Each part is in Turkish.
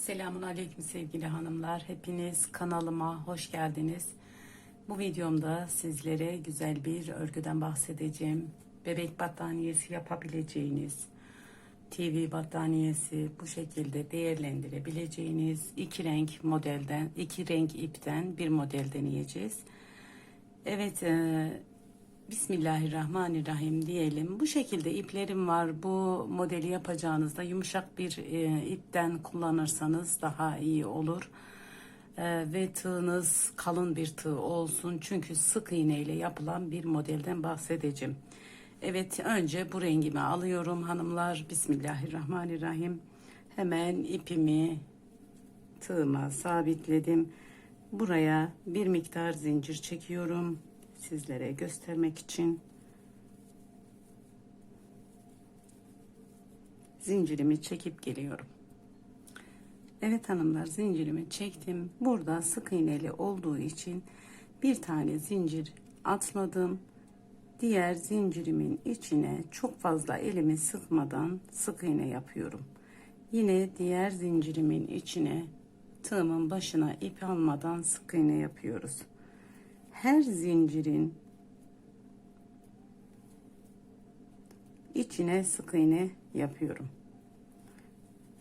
Selamun Aleyküm sevgili hanımlar. Hepiniz kanalıma hoş geldiniz. Bu videomda sizlere güzel bir örgüden bahsedeceğim. Bebek battaniyesi yapabileceğiniz, TV battaniyesi bu şekilde değerlendirebileceğiniz iki renk modelden, iki renk ipten bir model deneyeceğiz. Evet, e, Bismillahirrahmanirrahim diyelim. Bu şekilde iplerim var. Bu modeli yapacağınızda yumuşak bir e, ipten kullanırsanız daha iyi olur. E, ve tığınız kalın bir tığ olsun. Çünkü sık iğne ile yapılan bir modelden bahsedeceğim. Evet önce bu rengimi alıyorum hanımlar. Bismillahirrahmanirrahim. Hemen ipimi tığıma sabitledim. Buraya bir miktar zincir çekiyorum sizlere göstermek için. Zincirimi çekip geliyorum. Evet hanımlar zincirimi çektim. Burada sık iğneli olduğu için bir tane zincir atladım. Diğer zincirimin içine çok fazla elimi sıkmadan sık iğne yapıyorum. Yine diğer zincirimin içine tığımın başına ip almadan sık iğne yapıyoruz. Her zincirin içine sık iğne yapıyorum.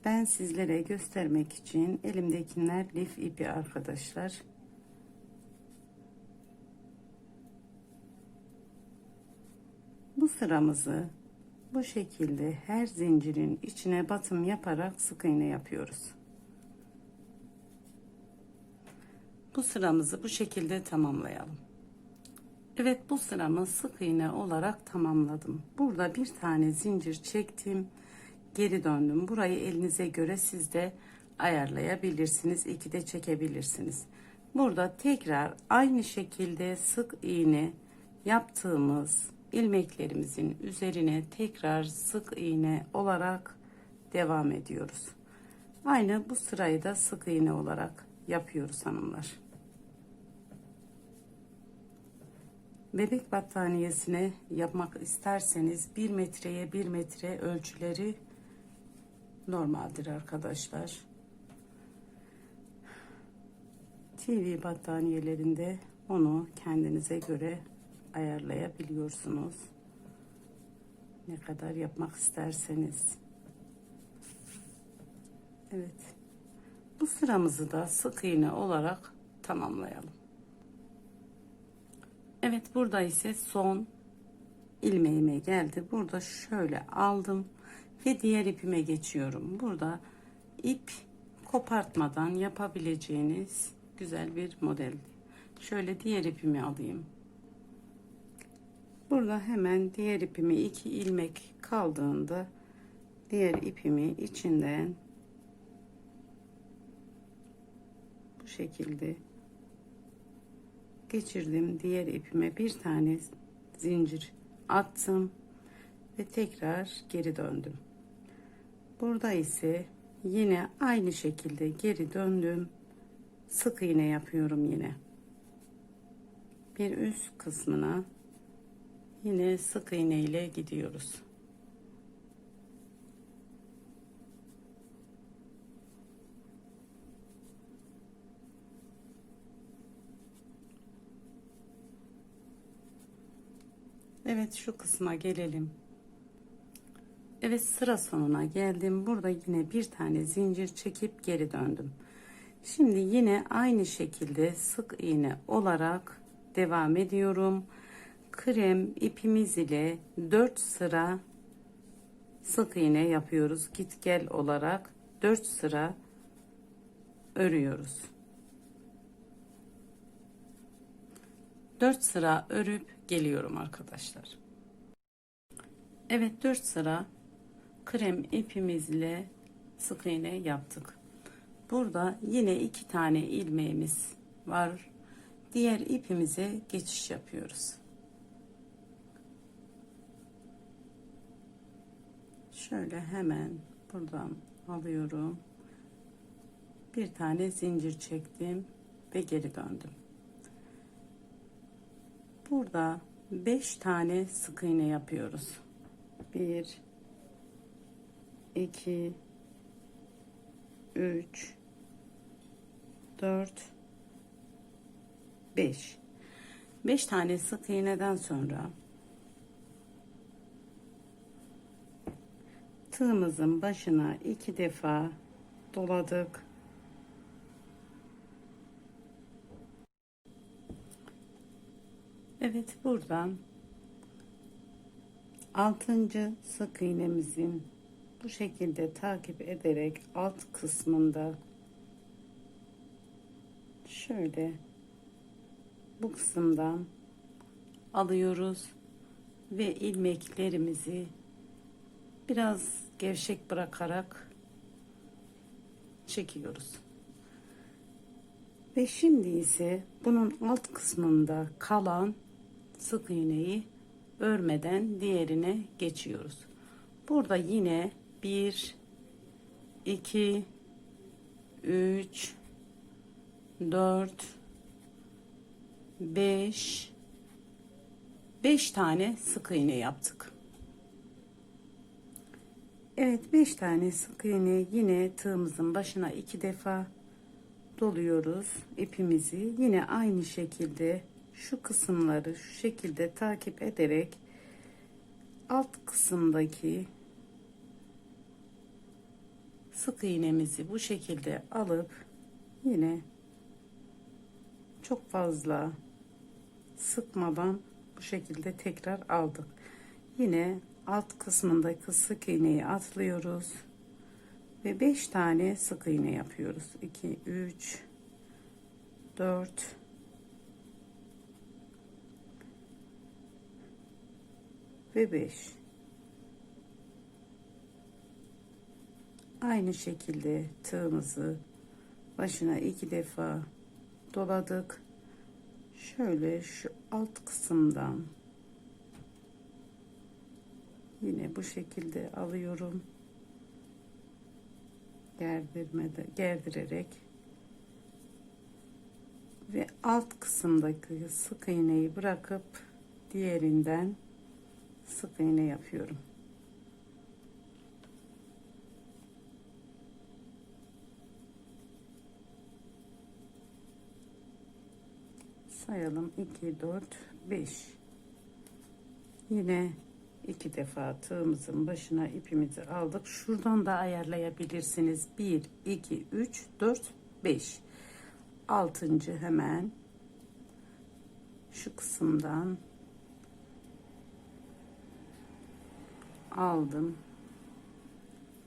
Ben sizlere göstermek için elimdekiler lif ipi arkadaşlar. Bu sıramızı bu şekilde her zincirin içine batım yaparak sık iğne yapıyoruz. Bu sıramızı bu şekilde tamamlayalım. Evet bu sıramı sık iğne olarak tamamladım. Burada bir tane zincir çektim. Geri döndüm. Burayı elinize göre siz de ayarlayabilirsiniz. İki de çekebilirsiniz. Burada tekrar aynı şekilde sık iğne yaptığımız ilmeklerimizin üzerine tekrar sık iğne olarak devam ediyoruz. Aynı bu sırayı da sık iğne olarak yapıyoruz hanımlar. Bebek battaniyesine yapmak isterseniz 1 metreye 1 metre ölçüleri normaldir arkadaşlar. TV battaniyelerinde onu kendinize göre ayarlayabiliyorsunuz. Ne kadar yapmak isterseniz. Evet. Bu sıramızı da sık iğne olarak tamamlayalım. Evet burada ise son ilmeğime geldi. Burada şöyle aldım ve diğer ipime geçiyorum. Burada ip kopartmadan yapabileceğiniz güzel bir model. Şöyle diğer ipimi alayım. Burada hemen diğer ipimi iki ilmek kaldığında diğer ipimi içinden bu şekilde geçirdim diğer ipime bir tane zincir attım ve tekrar geri döndüm. Burada ise yine aynı şekilde geri döndüm. Sık iğne yapıyorum yine. Bir üst kısmına yine sık iğne ile gidiyoruz Evet şu kısma gelelim. Evet sıra sonuna geldim. Burada yine bir tane zincir çekip geri döndüm. Şimdi yine aynı şekilde sık iğne olarak devam ediyorum. Krem ipimiz ile 4 sıra sık iğne yapıyoruz. Git gel olarak 4 sıra örüyoruz. 4 sıra örüp geliyorum arkadaşlar. Evet 4 sıra krem ipimizle sık iğne yaptık. Burada yine iki tane ilmeğimiz var. Diğer ipimize geçiş yapıyoruz. Şöyle hemen buradan alıyorum. Bir tane zincir çektim ve geri döndüm. Burada 5 tane sık iğne yapıyoruz. 1 2 3 4 5 5 tane sık iğneden sonra tığımızın başına iki defa doladık. Evet buradan altıncı sık iğnemizin bu şekilde takip ederek alt kısmında şöyle bu kısımdan alıyoruz ve ilmeklerimizi biraz gevşek bırakarak çekiyoruz. Ve şimdi ise bunun alt kısmında kalan sık iğneyi örmeden diğerine geçiyoruz. Burada yine 1 2 3 4 5 5 tane sık iğne yaptık. Evet 5 tane sık iğne yine tığımızın başına iki defa doluyoruz ipimizi yine aynı şekilde şu kısımları şu şekilde takip ederek alt kısımdaki sık iğnemizi bu şekilde alıp yine çok fazla sıkmadan bu şekilde tekrar aldık. Yine alt kısmındaki sık iğneyi atlıyoruz ve 5 tane sık iğne yapıyoruz. 2 3 4 ve 5 aynı şekilde tığımızı başına iki defa doladık. Şöyle şu alt kısımdan yine bu şekilde alıyorum. Gerdirmede gerdirerek. Ve alt kısımdaki sık iğneyi bırakıp diğerinden sık iğne yapıyorum. Sayalım 2 4 5 yine iki defa tığımızın başına ipimizi aldık. Şuradan da ayarlayabilirsiniz. 1 2 3 4 5 altıncı hemen şu kısımdan aldım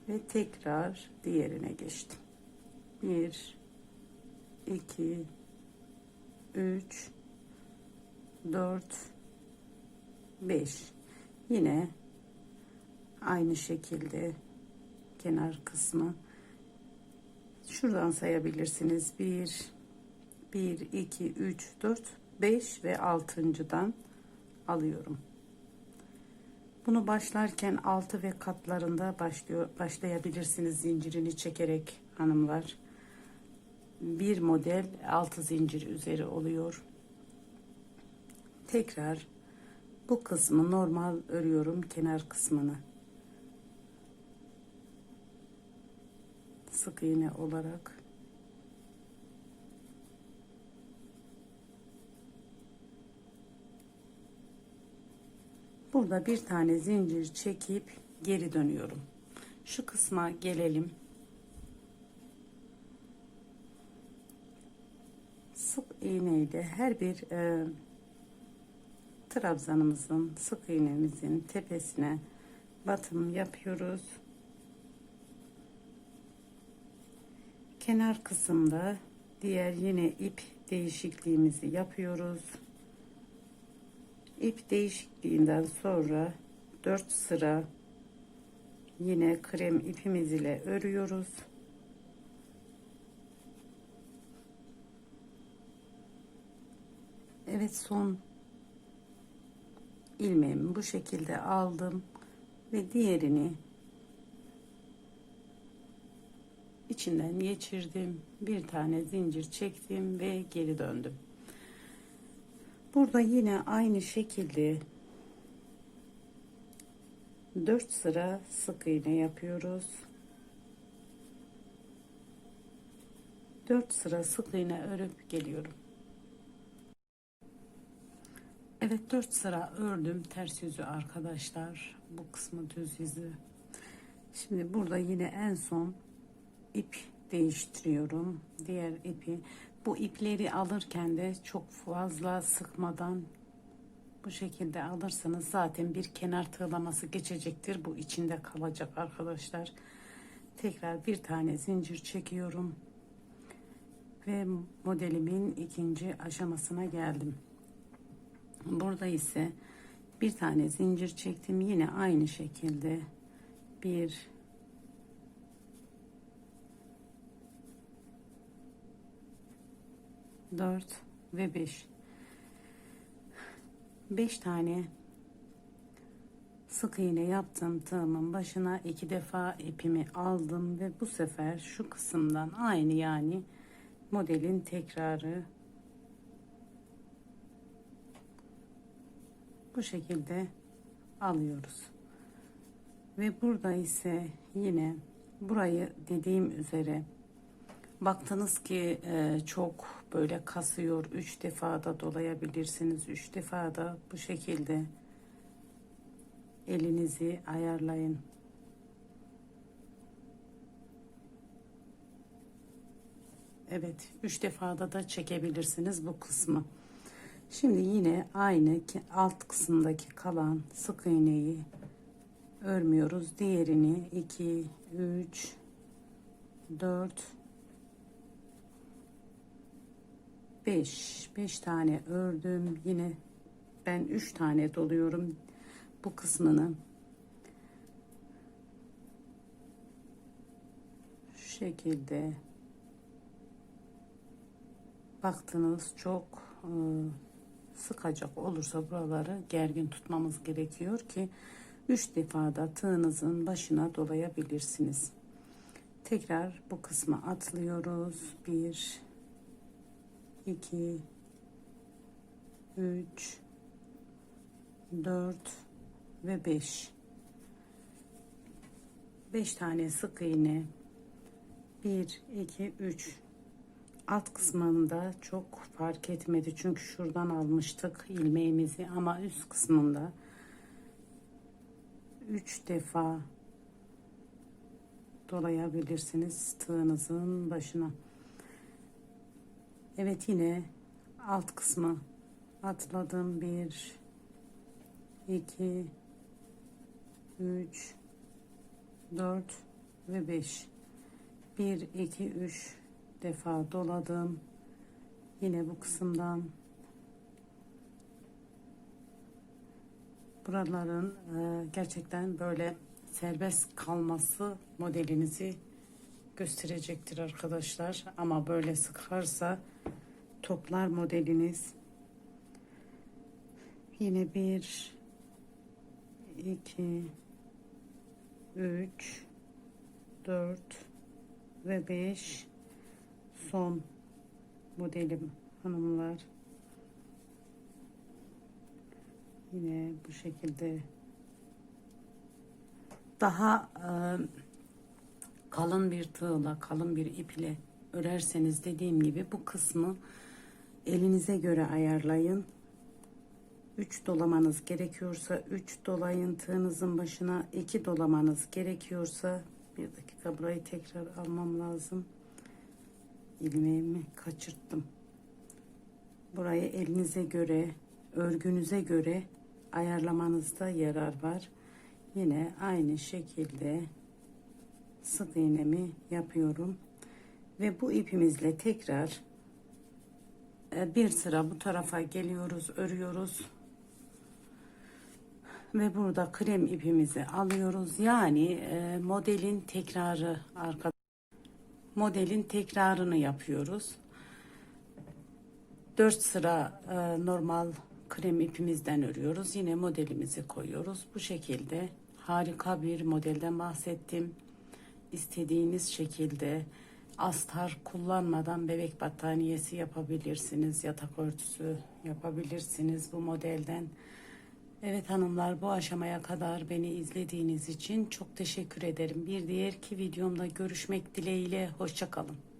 ve tekrar diğerine geçtim. 1 2 3 4 5 yine aynı şekilde kenar kısmı. Şuradan sayabilirsiniz. 1 1 2 3 4 5 ve 6.dan alıyorum bunu başlarken altı ve katlarında başlıyor başlayabilirsiniz zincirini çekerek hanımlar. Bir model altı zincir üzeri oluyor. Tekrar bu kısmı normal örüyorum kenar kısmını. Sık iğne olarak burada bir tane zincir çekip geri dönüyorum şu kısma gelelim sık iğneyle her bir e, trabzanımızın sık iğnemizin tepesine batım yapıyoruz. Kenar kısımda diğer yine ip değişikliğimizi yapıyoruz. İp değişikliğinden sonra 4 sıra yine krem ipimiz ile örüyoruz. Evet son ilmeğimi bu şekilde aldım ve diğerini içinden geçirdim bir tane zincir çektim ve geri döndüm burada yine aynı şekilde 4 sıra sık iğne yapıyoruz 4 sıra sık iğne örüp geliyorum. Evet 4 sıra ördüm ters yüzü arkadaşlar. Bu kısmı düz yüzü. Şimdi burada yine en son ip değiştiriyorum. Diğer ipi. Bu ipleri alırken de çok fazla sıkmadan bu şekilde alırsanız zaten bir kenar tığlaması geçecektir. Bu içinde kalacak arkadaşlar. Tekrar bir tane zincir çekiyorum. Ve modelimin ikinci aşamasına geldim. Burada ise bir tane zincir çektim. Yine aynı şekilde bir dört ve beş. 5 tane sık iğne yaptım tığımın başına. İki defa ipimi aldım ve bu sefer şu kısımdan aynı yani modelin tekrarı bu şekilde alıyoruz. Ve burada ise yine burayı dediğim üzere baktınız ki e, çok böyle kasıyor üç defa da dolayabilirsiniz üç defa da bu şekilde. Elinizi ayarlayın. Evet üç defada da çekebilirsiniz bu kısmı. Şimdi yine aynı ki alt kısımdaki kalan sık iğneyi örmüyoruz. Diğerini 2 3 4 5 5 tane ördüm. Yine ben 3 tane doluyorum bu kısmını. Şu şekilde. Baktınız çok e, sıkacak olursa buraları gergin tutmamız gerekiyor ki 3 defada tığınızın başına dolayabilirsiniz. Tekrar bu kısmı atlıyoruz. 1 2 3 4 ve 5 5 tane sık iğne. 1 2 3 alt kısmında çok fark etmedi çünkü şuradan almıştık ilmeğimizi ama üst kısmında. 3 defa dolayabilirsiniz tığınızın başına Evet yine alt kısmı atladım. 1 2 3 4 ve 5 1 2 3 defa doladım. Yine bu kısımdan buraların e, gerçekten böyle serbest kalması modelinizi gösterecektir arkadaşlar. Ama böyle sıkarsa toplar modeliniz. Yine bir, iki, üç, dört ve beş son modelim hanımlar. Yine bu şekilde daha e, kalın bir tığla, kalın bir ip ile örerseniz dediğim gibi bu kısmı elinize göre ayarlayın. 3 dolamanız gerekiyorsa 3 dolayın tığınızın başına 2 dolamanız gerekiyorsa bir dakika burayı tekrar almam lazım. ilmeğimi kaçırttım. Burayı elinize göre, örgünüze göre ayarlamanızda yarar var. Yine aynı şekilde sık iğnemi yapıyorum ve bu ipimizle tekrar bir sıra bu tarafa geliyoruz örüyoruz. Ve burada krem ipimizi alıyoruz. Yani e, modelin tekrarı arka modelin tekrarını yapıyoruz. 4 sıra e, normal krem ipimizden örüyoruz. Yine modelimizi koyuyoruz. Bu şekilde harika bir modelden bahsettim. İstediğiniz şekilde astar kullanmadan bebek battaniyesi yapabilirsiniz. Yatak örtüsü yapabilirsiniz bu modelden. Evet hanımlar bu aşamaya kadar beni izlediğiniz için çok teşekkür ederim. Bir diğer ki videomda görüşmek dileğiyle. Hoşçakalın.